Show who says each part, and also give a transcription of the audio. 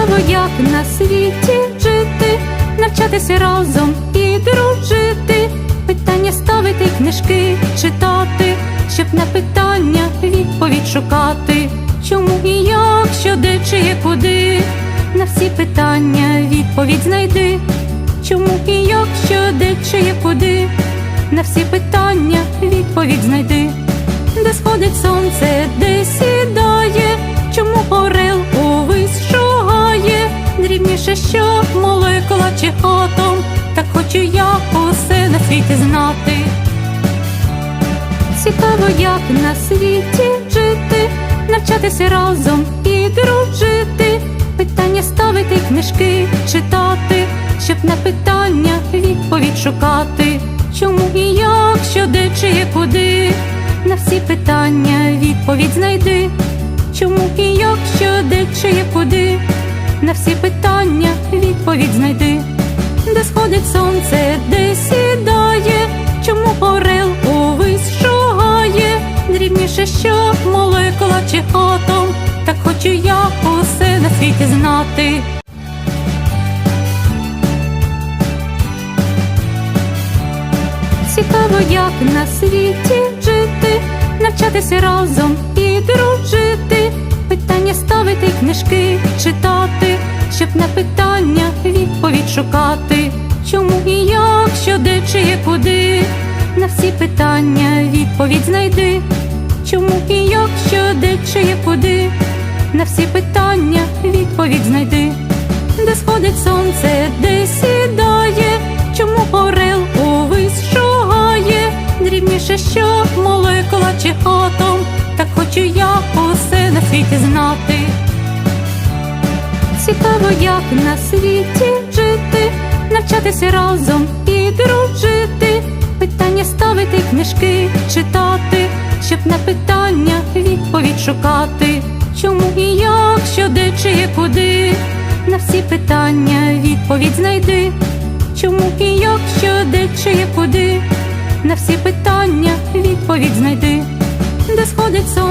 Speaker 1: Цікаво, як на світі жити, навчатися разом і дружити, питання ставити, книжки читати, щоб на питання відповідь шукати. Чому і як, що де чи є куди? На всі питання відповідь знайди. Чому і як, що де чи є куди? На всі питання відповідь усе знати. Цікаво, як на світі жити, навчатися разом і дружити, питання ставити, книжки читати, щоб на питання відповідь шукати. Чому і як, що де чи є куди? На всі питання відповідь знайди. Чому і як, що де чи є куди? На всі питання відповідь знайди. Де сходить сонце, де сідає, орел увесь шугає, дрібніше, що молекула чи атом, так хочу я усе на світі знати. Цікаво, як на світі жити, навчатися разом і дружити, питання ставити, книжки читати, щоб на питання відповідь шукати. Чому і як, що де чи є куди? Питання відповідь знайди. Чому і як, що де чи є куди? Де сходить сонце, де сідає, чому орел увесь шугає, дрібніше, що молекула чи атом, так хочу я усе на світі знати. Цікаво, як на світі жити, навчатися разом і дружити, питання ставити, книжки читати, щоб на питання відповідь шукати, чому і як, що де, чи куди, на всі питання відповідь знайди, чому і як, що де, чи куди, на всі питання відповідь знайди, де сходить сонце